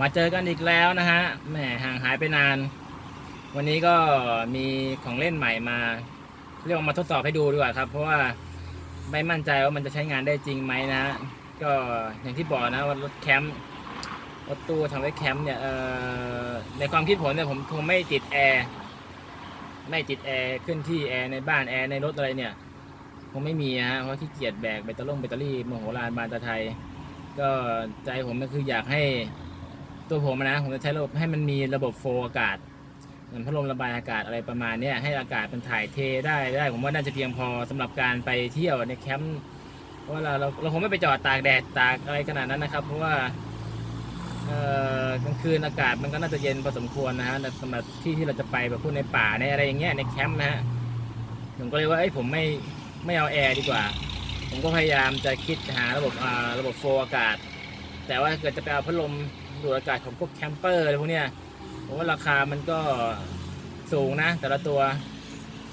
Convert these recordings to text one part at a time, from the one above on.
มาเจอกันอีกแล้วนะฮะแหมห่างหายไปนาน วันนี้ก็มีของเล่นใหม่มาเรียกมาทดสอบให้ดูดีกว่าครับ เพราะว่าไม่มั่นใจว่ามันจะใช้งานได้จริงไหมนะก็อย่างที่บอกนะว่ารถแคมป์รถตู้ทำไว้แคมป์เนี่ยในความคิดผมเนี่ยผมคงไม่ติดแอร์ไม่ติดแอร์ขึ้นที่แอร์ในบ้านแอร์ในรถอะไรเนี่ยคงไม่มีฮะเพราะขี้เกียจแบกแบตเตอรี่แบตเตอรี่โมโหลานบานตะไทย ก็ใจผมก็คืออยากให้ ตัวผมนะผมจะใช้ระบบให้มันมีระบบโฟอากาศเหมือนพัดลมระบายอากาศอะไรประมาณนี้ให้อากาศมันถ่ายเทได้ได้ ผมว่าน่าจะเพียงพอสำหรับการไปเที่ยวในแคมป์เพราะว่าเราเราเราคงไม่ไปจอดตากแดดตากอะไรขนาดนั้นนะครับ เพราะว่ากลางคืนอากาศมันก็น่าจะเย็นพอสมควรนะฮะสำหรับที่ที่เราจะไปแบบพวกในป่าในอะไรอย่างเงี้ยในแคมป์นะฮะผมก็เลยว่าเอ้ยผมไม่ไม่เอาแอร์ดีกว่า ผมก็พยายามจะคิดหาระบบอ่าระบบโฟอากาศ แต่ว่าถ้าเกิดจะไปเอาพัดลม ดูดอากาศของพวกแคมเปอร์อะไรพวกเนี้ยผมว่าราคามันก็สูงนะ แต่ละตัว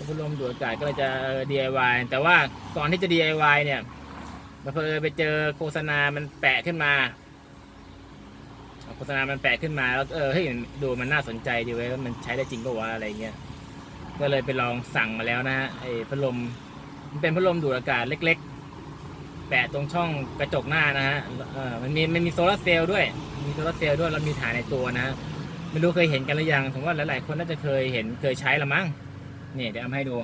พัดลมดูดอากาศก็เลยจะ DIY แต่ว่าก่อนที่จะ DIY เนี่ยมาเพอไปเจอโฆษณามันแปะขึ้นมา โฆษณามันแปะขึ้นมาแล้วเออเฮ้ยดูมันน่าสนใจดีเว้ยมันใช้ได้จริงปะวะอะไรเงี้ยก็เลยไปลองสั่งมาแล้วนะฮะไอ้พัดลมมันเป็นพัดลมดูดอากาศเล็ก ๆ แปะตรงช่องกระจกหน้านะฮะมันมีมันมีโซลาร์เซลล์ด้วย มีโซลาร์เซลล์ด้วยแล้วมีฐานในตัวนะไม่รู้เคยเห็นกันหรือยังผมว่าหลายๆคนน่าจะเคยเห็นเคยใช้ละมั้งนี่เดี๋ยวเอามาให้ดู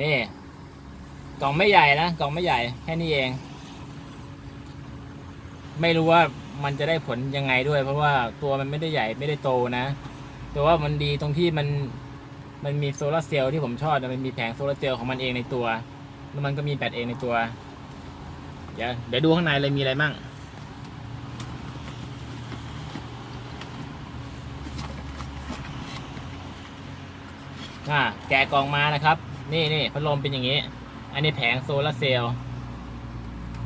นี่กล่องไม่ใหญ่นะกล่องไม่ใหญ่แค่นี้เอง ไม่รู้ว่ามันจะได้ผลยังไงด้วย เพราะว่าตัวมันไม่ได้ใหญ่ไม่ได้โตนะแต่ว่ามันดีตรงที่มัน มันมีโซลาร์เซลล์ที่ผมชอบมันมีแผงโซลาร์เซลล์ของมันเองในตัว แล้วมันก็มีแบตเองในตัว เดี๋ยวเดี๋ยวดูข้างในเลยมีอะไรมั่งอ่าแกะกล่องมานะครับ นี่นี่พัดลมเป็นอย่างนี้ อันนี้แผงโซลาร์เซลล์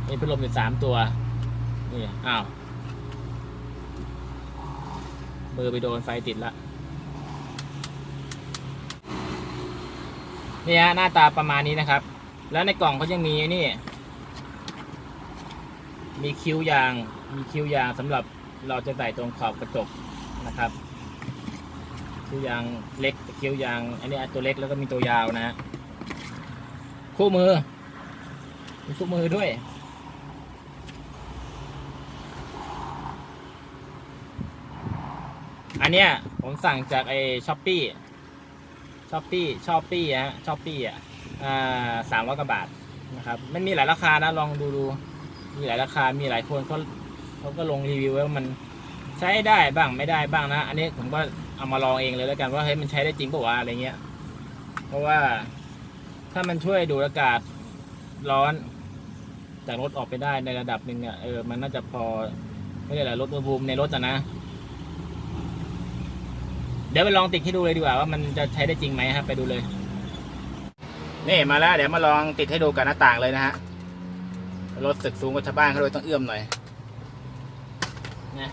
นี่พัดลมอยู่สามตัว นี่ อ้าว มือไปโดนไฟติดละ นี่ฮะหน้าตาประมาณนี้นะครับ แล้วในกล่องเขายังมีนี่ มีคิ้วยาง มีคิ้วยางสำหรับเราจะใส่ตรงขอบกระจกนะครับ คิ้วยางเล็กคิ้วยาง อันนี้ตัวเล็กแล้วก็มีตัวยาวนะฮะคู่มือ มีคู่มือด้วยอันเนี้ยผมสั่งจากไอ้ช้อปปี้ ช้อปปี้ช้อปปี้ฮะช้อปปี้อะสามร้อยกว่าบาทนะครับมันมีหลายราคานะลองดูดูมีหลายราคามีหลายคนเขาเขาก็ลงรีวิวไว้ว่ามันใช้ได้บ้างไม่ได้บ้างนะ อันนี้ผมก็เอามาลองเองเลยแล้วกันว่าเฮ้ยมันใช้ได้จริงป่าวะอะไรเงี้ย เพราะว่าถ้ามันช่วยดูดอากาศร้อนจากรถออกไปได้ในระดับหนึ่งเนี่ยเออมันน่าจะพอไม่ได้หละลดอุณหภูมิในรถอะนะ เดี๋ยวไปลองติดให้ดูเลยดีกว่าว่ามันจะใช้ได้จริงไหมครับไปดูเลย นี่มาแล้ว เดี๋ยวมาลองติดให้ดูกับหน้าต่างเลยนะฮะรถตึกสูงกว่าชาวบ้านเขาเลยต้องเอื้อมหน่อยนะ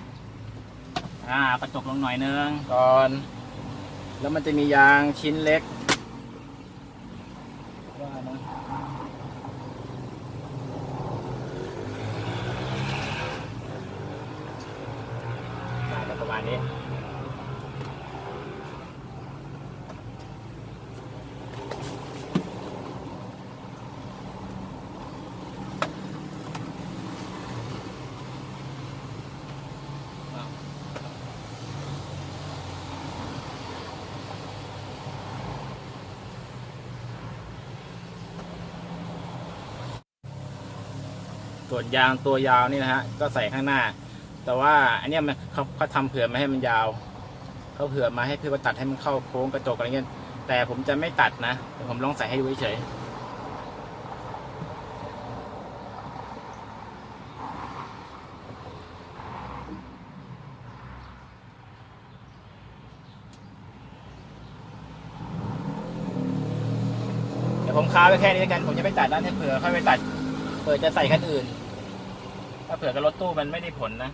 อ่ากระจกลงหน่อยนึงก่อน แล้วมันจะมียางชิ้นเล็กประมาณนี้ ส่วนยางตัวยาวนี่นะฮะก็ใส่ข้างหน้า แต่ว่าอันเนี้ยมันเขาเขาทำเผื่อมาให้มันยาวเขาเผื่อมาให้เพื่อว่าตัดให้มันเข้าโค้งกระจกอะไรเงี้ยแต่ผมจะไม่ตัดนะผมลองใส่ให้ดูเฉยเดี๋ยวผมค้าไว้แค่นี้แล้วกัน ผมจะไม่ตัดแล้วให้เผื่อค่อยไปตัดเผื่อจะใส่คันอื่น ถ้าเผื่อกับรถตู้มันไม่ได้ผลนะ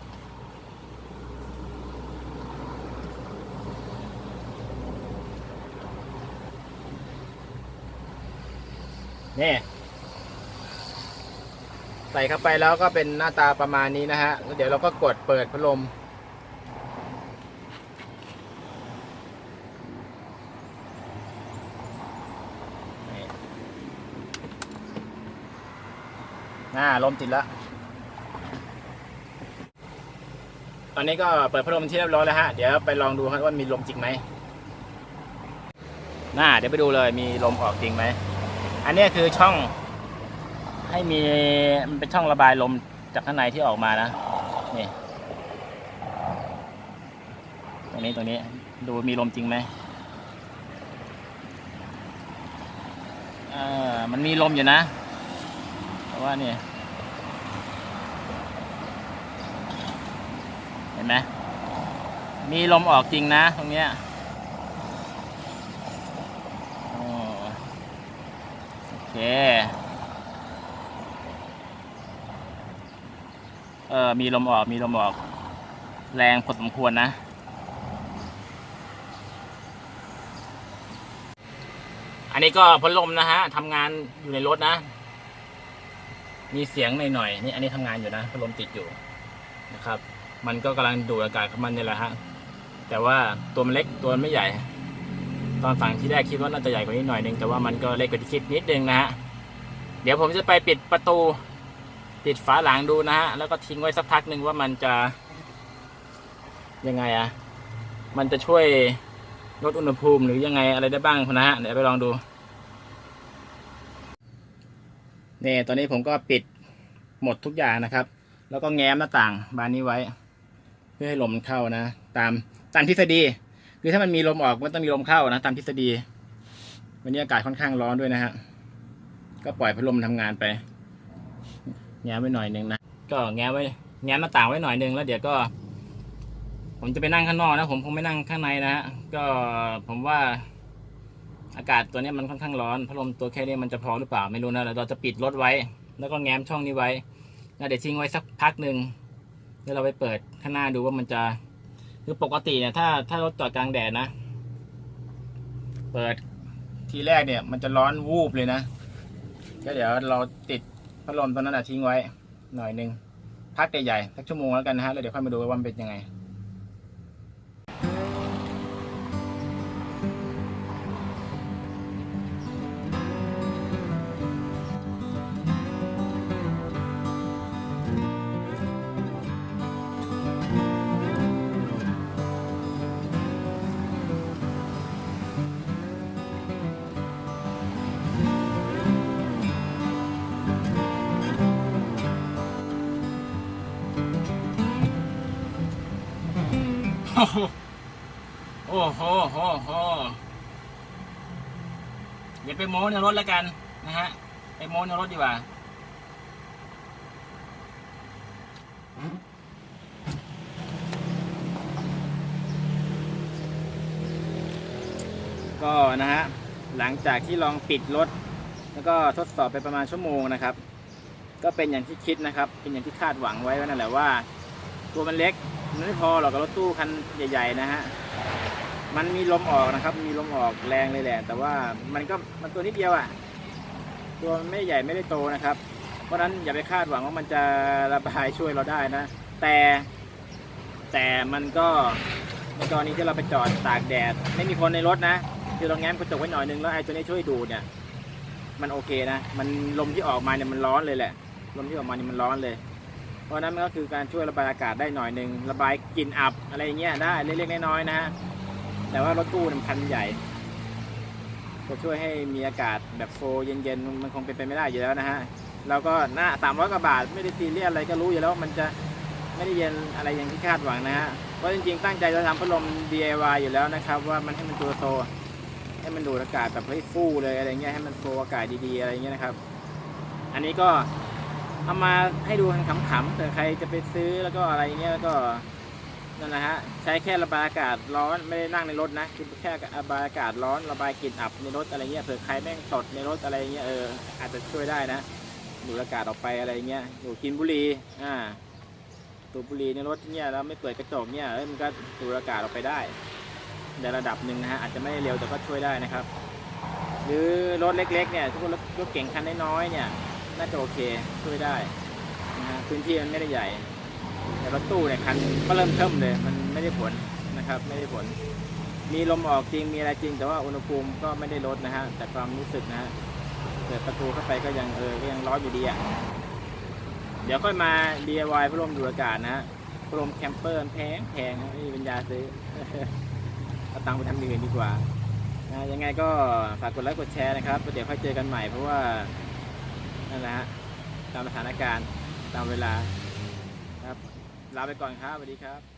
นี่ใส่เข้าไปแล้วก็เป็นหน้าตาประมาณนี้นะฮะแล้วเดี๋ยวเราก็กดเปิดพัดลมนี่น่าลมติดแล้ว ตอนนี้ก็เปิดพัดลมที่เรียบร้อยแล้วฮะ เดี๋ยวไปลองดูครับว่ามีลมจริงไหมน่าเดี๋ยวไปดูเลยมีลมออกจริงไหม อันนี้คือช่อง ให้มีมันเป็นช่องระบายลมจากข้างในที่ออกมานะ นี่ ตรงนี้ตรงนี้ดูมีลมจริงไหมเออมันมีลมอยู่นะ แต่ว่านี่ เห็นไหมมีลมออกจริงนะ ตรงเนี้ยโอเคเออมีลมออกมีลมออก แรงพอสมควรนะอันนี้ก็พัดลมนะฮะทำงานอยู่ในรถนะ มีเสียงหน่อยๆนี่อันนี้ทำงานอยู่นะพัดลมติดอยู่นะครับ มันก็กำลังดูดอากาศของมันนี่แหละฮะ แต่ว่าตัวมันเล็กตัวมันไม่ใหญ่ ตอนฝั่งที่แรกคิดว่าน่าจะใหญ่กว่านี้หน่อยนึงแต่ว่ามันก็เล็กกว่าที่คิดนิดนึงนะฮะ เดี๋ยวผมจะไปปิดประตู ปิดฝาหลังดูนะฮะ แล้วก็ทิ้งไว้สักพักหนึ่งว่ามันจะ ยังไงอะมันจะช่วยลดอุณหภูมิหรือยังไงอะไรได้บ้างนะฮะ เดี๋ยวไปลองดูนี่ตอนนี้ผมก็ปิดหมดทุกอย่างนะครับ แล้วก็แง้มหน้าต่างบานนี้ไว้ เพื่อให้ลมมันเข้านะ ตามตามทฤษฎีคือถ้ามันมีลมออกมันต้องมีลมเข้านะ ตามทฤษฎี วันนี้อากาศค่อนข้างร้อนด้วยนะฮะก็ปล่อยพัดลมทำงานไป แง้มไว้หน่อยหนึ่งนะก็แง้มไว้ แง้มหน้าต่างไว้หน่อยหนึ่งแล้วเดี๋ยวก็ ผมจะไปนั่งข้างนอกนะ ผมคงไม่นั่งข้างในนะฮะก็ผมว่าอากาศตัวนี้มันค่อนข้างร้อนพัดลมตัวแค่นี้มันจะพอหรือเปล่าไม่รู้นะเราจะปิดรถไว้ แล้วก็แง้มช่องนี้ไว้แล้วเดี๋ยวทิ้งไว้สักพักหนึ่ง เดี๋ยวเราไปเปิดข้างหน้าดูว่ามันจะ คือปกติเนี่ย ถ้าถ้ารถจอดกลางแดดนะ เปิดทีแรกเนี่ย มันจะร้อนวูบเลยนะก็เดี๋ยวเราติดพัดลมตัวนั้นนะทิ้งไว้ หน่อยหนึงพักใหญ่ๆสักชั่วโมงแล้วกันนะฮะแล้วเดี๋ยวค่อยมาดูว่ามันเป็นยังไง โอ้โหโอ้โหโหโหเดี๋ยวไปโม้ในรถแล้วกันนะฮะ ไปโม้ในรถดีกว่า ก็นะฮะ หลังจากที่ลองปิดรถ แล้วก็ทดสอบไปประมาณชั่วโมงนะครับ ก็เป็นอย่างที่คิดนะครับ เป็นอย่างที่คาดหวังไว้นั่นแหละว่า ตัวมันเล็ก มันไม่พอหรอกกับรถตู้คันใหญ่ๆนะฮะมันมีลมออกนะครับ มีลมออกแรงเลยแหละ แต่ว่ามันก็มันตัวนิดเดียวอะ่ะ ตัวมันไม่ใหญ่ไม่ได้โตนะครับ เพราะนั้นอย่าไปคาดหวังว่ามันจะระบายช่วยเราได้นะ แต่แต่มันก็ในกรณีที่เราไปจอดตากแดด ไม่มีคนในรถนะคือเราแง้มกระจกไว้หน่อยนึงแล้วไอ้ตัวนี้ช่วยดูดเนี่ย มันโอเคนะ มันลมที่ออกมาเนี่ยมันร้อนเลยแหละ ลมที่ออกมาเนี่ยมันร้อนเลย เพราะนั้นมันก็คือการช่วยระบายอากาศได้หน่อยหนึ่งระบายกลิ่นอับอะไรเงี้ยได้เล็กๆน้อยๆนะฮะแต่ว่ารถตู้มันคันใหญ่จะช่วยให้มีอากาศแบบโฟล์เย็นๆมันคงเป็นไปไม่ได้อยู่แล้วนะฮะแล้วก็หน้าสามร้อยกว่าบาทไม่ได้ซีเรียสอะไรก็รู้อยู่แล้วว่ามันจะไม่ได้เย็นอะไรอย่างที่คาดหวังนะฮะเพราะจริงๆตั้งใจจะทำพัดลม DIY อยู่แล้วนะครับ ว่ามันให้มันตัวโตให้มันดูดอากาศแบบให้ฟู่เลยอะไรเงี้ยให้มันโฟล์อากาศดีๆอะไรเงี้ยนะครับ อันนี้ก็ เอามาให้ดูคันขำๆเผื่อใครจะไปซื้อแล้วก็อะไรเงี้ยแล้วก็นั่นนะฮะใช้แค่ระบายอากาศร้อนไม่ได้นั่งในรถนะคือแค่ระบายอากาศร้อนระบายกลิ่นอับในรถอะไรเงี้ยเผื่อใครแม่งตดในรถอะไรเงี้ยเอออาจจะช่วยได้นะดูดอากาศออกไปอะไรเงี้ยอยู่กินบุหรี่อ่าตูดบุหรี่ในรถเนี่ยแล้วไม่เปิดกระจกเนี่ยเอ้มันก็ดูดอากาศออกไปได้ในระดับหนึ่งนะฮะอาจจะไม่ได้เร็วแต่ก็ช่วยได้นะครับ หรือรถเล็กๆเนี่ยทุกคนรถรถเก่งคันน้อยๆเนี่ย น่าจะโอเคช่วยได้นะฮะพื้นที่มันไม่ได้ใหญ่ แต่รถตู้เนี่ยคันก็เริ่มเทิมเลย มันไม่ได้ผลนะครับ ไม่ได้ผล มีลมออกจริงมีอะไรจริง แต่ว่าอุณหภูมิก็ไม่ได้ลดนะฮะแต่ความรู้สึกนะฮะเปิดประตูเข้าไปก็ยังเออก็ยังร้อนอยู่ดีอะเดี๋ยวค่อยมา DIY พัดลมดูดอากาศนะฮะพัดลมแคมเปอร์แพงแพงนะไม่มีปัญญาซื้อเอาตังค์ไปทำอย่างอื่นดีกว่านะยังไงก็ฝากกดไลค์กดแชร์นะครับแล้วเดี๋ยวค่อยเจอกันใหม่เพราะว่า นั่นแหละฮะตามสถานการณ์ตามเวลาครับลาไปก่อนครับสวัสดีครับ